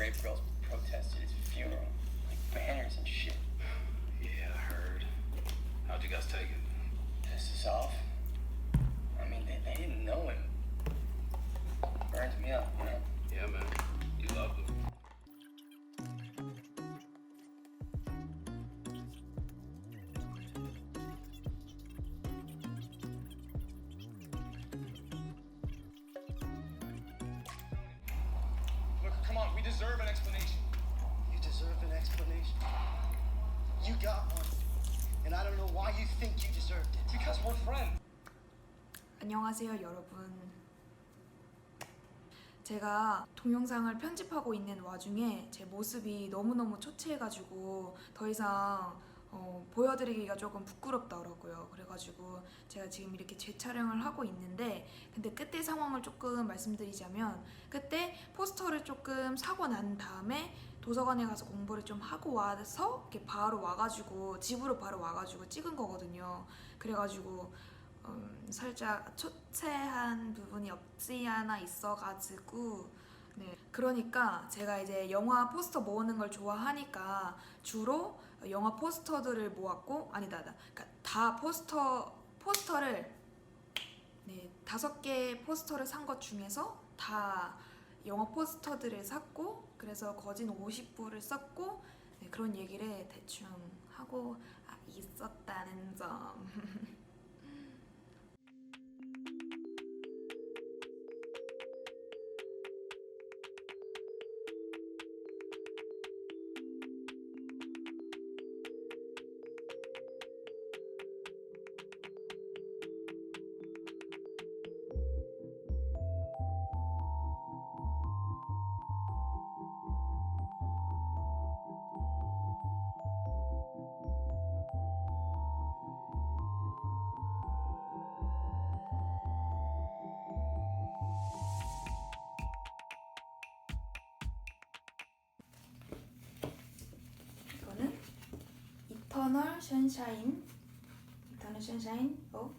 rape girls protested his funeral, like banners and shit. Yeah, I heard. How'd you guys take it? Pissed us off. I mean, they, they didn't know him. Burns me up, you know. Come on, we deserve an explanation. You deserve an explanation. You got one. And I don't know why you think you deserved it. Because we're friends. 안녕하세요, 여러분. 제가 동영상을 편집하고 있는 와중에 제 모습이 너무너무 초췌해가지고 더 이상 어, 보여드리기가 조금 부끄럽더라고요. 그래가지고 제가 지금 이렇게 재촬영을 하고 있는데 근데 그때 상황을 조금 말씀드리자면 그때 포스터를 조금 사고 난 다음에 도서관에 가서 공부를 좀 하고 와서 이렇게 바로 와가지고 집으로 바로 와가지고 찍은 거거든요. 그래가지고 음, 살짝 초췌한 부분이 없지 않아 있어가지고 네 그러니까 제가 이제 영화 포스터 모으는 걸 좋아하니까 주로 영화 포스터들을 모았고 아니다 다 그러니까 다 포스터 포스터를 네 다섯 개 포스터를 산 것 중에서 다 영화 포스터들을 샀고 그래서 거진 50불을 썼고 네, 그런 얘기를 대충 하고 아, 있었다는 점. 이터널 션샤인 이터널 션샤인 어?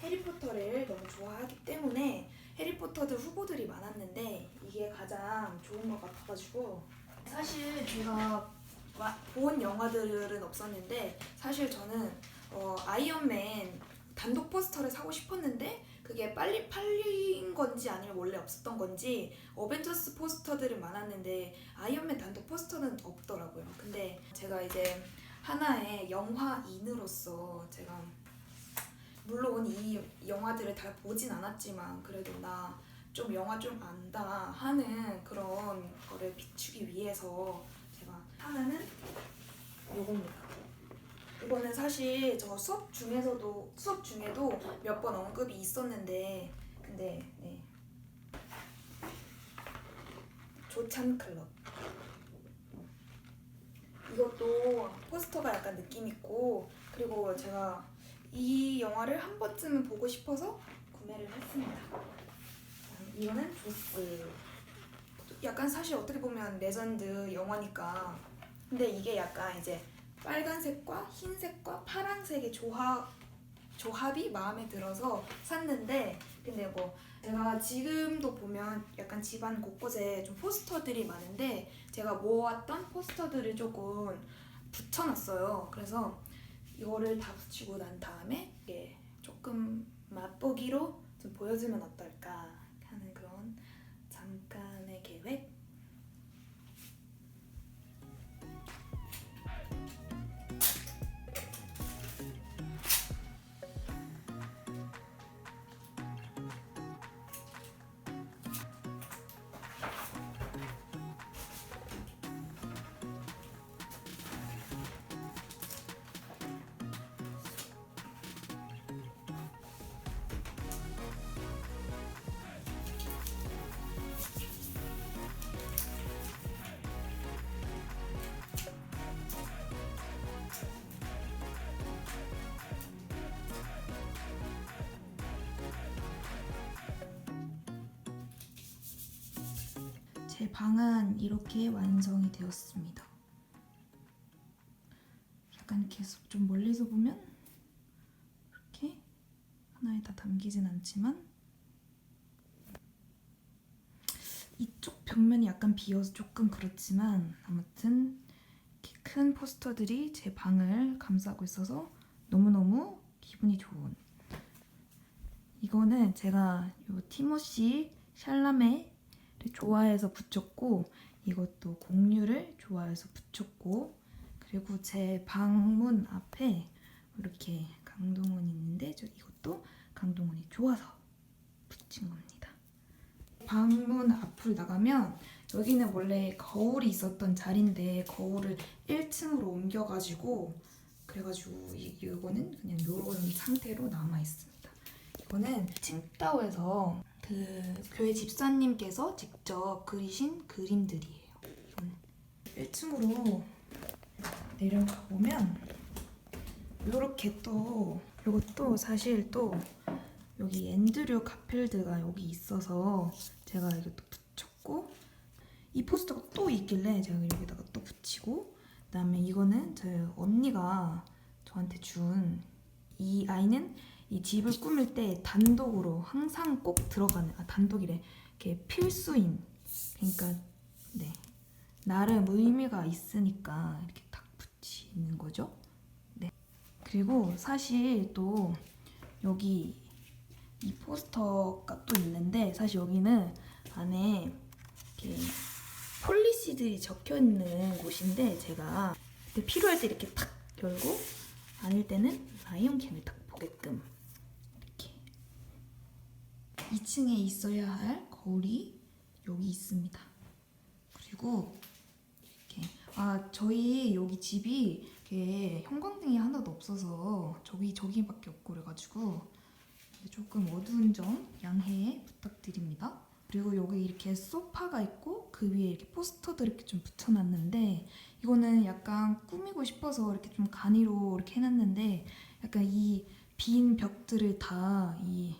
해리포터를 너무 좋아하기 때문에 해리포터들 후보들이 많았는데 이게 가장 좋은 것 같아가지고 사실 제가 와- 본 영화들은 없었는데 사실 저는 어, 아이언맨 단독 포스터를 사고 싶었는데 그게 빨리 팔린 건지 아니면 원래 없었던 건지 어벤져스 포스터들이 많았는데 아이언맨 단독 포스터는 없더라고요. 근데 제가 이제 하나의 영화인으로서 제가 물론 이 영화들을 다 보진 않았지만 그래도 나 좀 영화 좀 안다 하는 그런 거를 비추기 위해서 제가 하나는 요겁니다. 이거는 사실 저 수업 중에서도 수업 중에도 몇 번 언급이 있었는데 근데 네 조찬 클럽 이것도 포스터가 약간 느낌 있고 그리고 제가 이 영화를 한 번쯤은 보고 싶어서 구매를 했습니다. 이거는 조스. 약간 사실 어떻게 보면 레전드 영화니까 근데 이게 약간 이제 빨간색과 흰색과 파란색의 조합 조합이 마음에 들어서 샀는데 근데 뭐 제가 지금도 보면 약간 집안 곳곳에 좀 포스터들이 많은데 제가 모았던 포스터들을 조금 붙여놨어요. 그래서 이거를 다 붙이고 난 다음에 이게 조금 맛보기로 좀 보여주면 어떨까 제 방은 이렇게 완성이 되었습니다. 약간 계속 좀 멀리서 보면 이렇게 하나에 다 담기진 않지만 이쪽 벽면이 약간 비어서 조금 그렇지만 아무튼 이렇게 큰 포스터들이 제 방을 감싸고 있어서 너무너무 기분이 좋은 이거는 제가 요 티모시 샬라메를 좋아해서 붙였고 이것도 공유를 좋아해서 붙였고 그리고 제 방문 앞에 이렇게 강동원이 있는데 저 이것도 강동원이 좋아서 붙인 겁니다. 방문 앞으로 나가면 여기는 원래 거울이 있었던 자리인데 거울을 1층으로 옮겨가지고 그래가지고 이, 이거는 그냥 이런 상태로 남아 있습니다. 이거는 칭따오에서 그 교회 집사님께서 직접 그리신 그림들이에요. 이거는 1층으로 내려가 보면 이렇게 또 이것도 사실 또 여기 앤드류 가필드가 여기 있어서 제가 이것도 붙였고 이 포스터가 또 있길래 제가 여기다가 또 붙이고 그다음에 이거는 제 언니가 저한테 준 이 아이는 이 집을 꾸밀 때 단독으로 항상 꼭 들어가는 아 단독이래. 이렇게 필수인. 그러니까 네. 나름 의미가 있으니까 이렇게 딱 붙이는 거죠. 네. 그리고 사실 또 여기 이 포스터가 또 있는데 사실 여기는 안에 이렇게 폴리시들이 적혀 있는 곳인데 제가 필요할 때 이렇게 탁 열고 아닐 때는 라이온킹을 딱 보게끔 2층에 있어야 할 거울이 여기 있습니다. 그리고 이렇게 아 저희 여기 집이 이렇게 형광등이 하나도 없어서 저기 저기밖에 없고 그래가지고 조금 어두운 점 양해 부탁드립니다. 그리고 여기 이렇게 소파가 있고 그 위에 이렇게 포스터들 이렇게 좀 붙여놨는데 이거는 약간 꾸미고 싶어서 이렇게 좀 간이로 이렇게 해놨는데 약간 이 빈 벽들을 다 이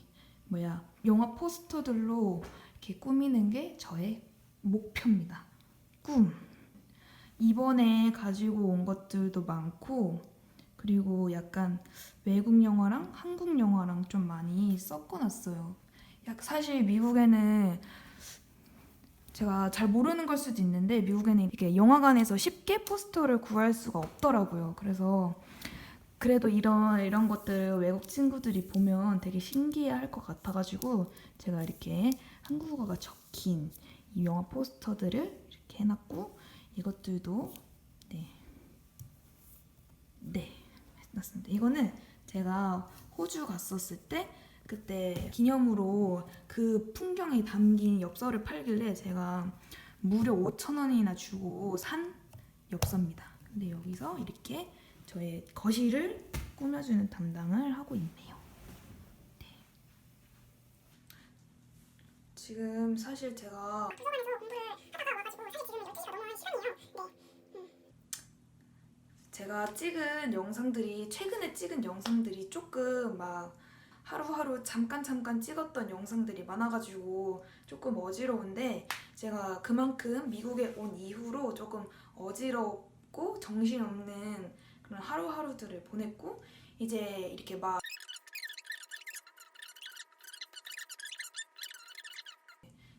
뭐야 영화 포스터들로 이렇게 꾸미는 게 저의 목표입니다. 꿈. 이번에 가지고 온 것들도 많고 그리고 약간 외국 영화랑 한국 영화랑 좀 많이 섞어놨어요. 약 사실 미국에는 제가 잘 모르는 걸 수도 있는데 미국에는 이렇게 영화관에서 쉽게 포스터를 구할 수가 없더라고요. 그래서 그래도 이런 이런 것들을 외국 친구들이 보면 되게 신기해할 것 같아가지고 제가 이렇게 한국어가 적힌 이 영화 포스터들을 이렇게 해놨고 이것들도 네, 네 해놨습니다. 이거는 제가 호주 갔었을 때 그때 기념으로 그 풍경이 담긴 엽서를 팔길래 제가 무려 5천 원이나 주고 산 엽서입니다. 근데 여기서 이렇게 저의 거실을 꾸며주는 담당을 하고 있네요. 네. 지금 사실 제가 제가 찍은 영상들이 최근에 찍은 영상들이 조금 막 하루하루 잠깐 잠깐 찍었던 영상들이 많아가지고 조금 어지러운데 제가 그만큼 미국에 온 이후로 조금 어지럽고 정신없는 그런 하루하루들을 보냈고 이제 이렇게 막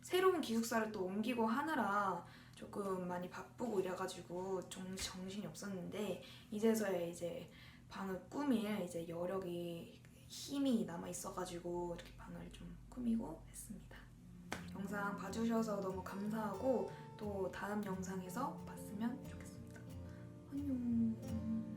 새로운 기숙사를 또 옮기고 하느라 조금 많이 바쁘고 이래가지고 정, 정신이 없었는데 이제서야 이제 방을 꾸밀 이제 여력이 힘이 남아 있어가지고 이렇게 방을 좀 꾸미고 했습니다. 영상 봐주셔서 너무 감사하고 또 다음 영상에서 봤으면 좋겠습니다. 안녕.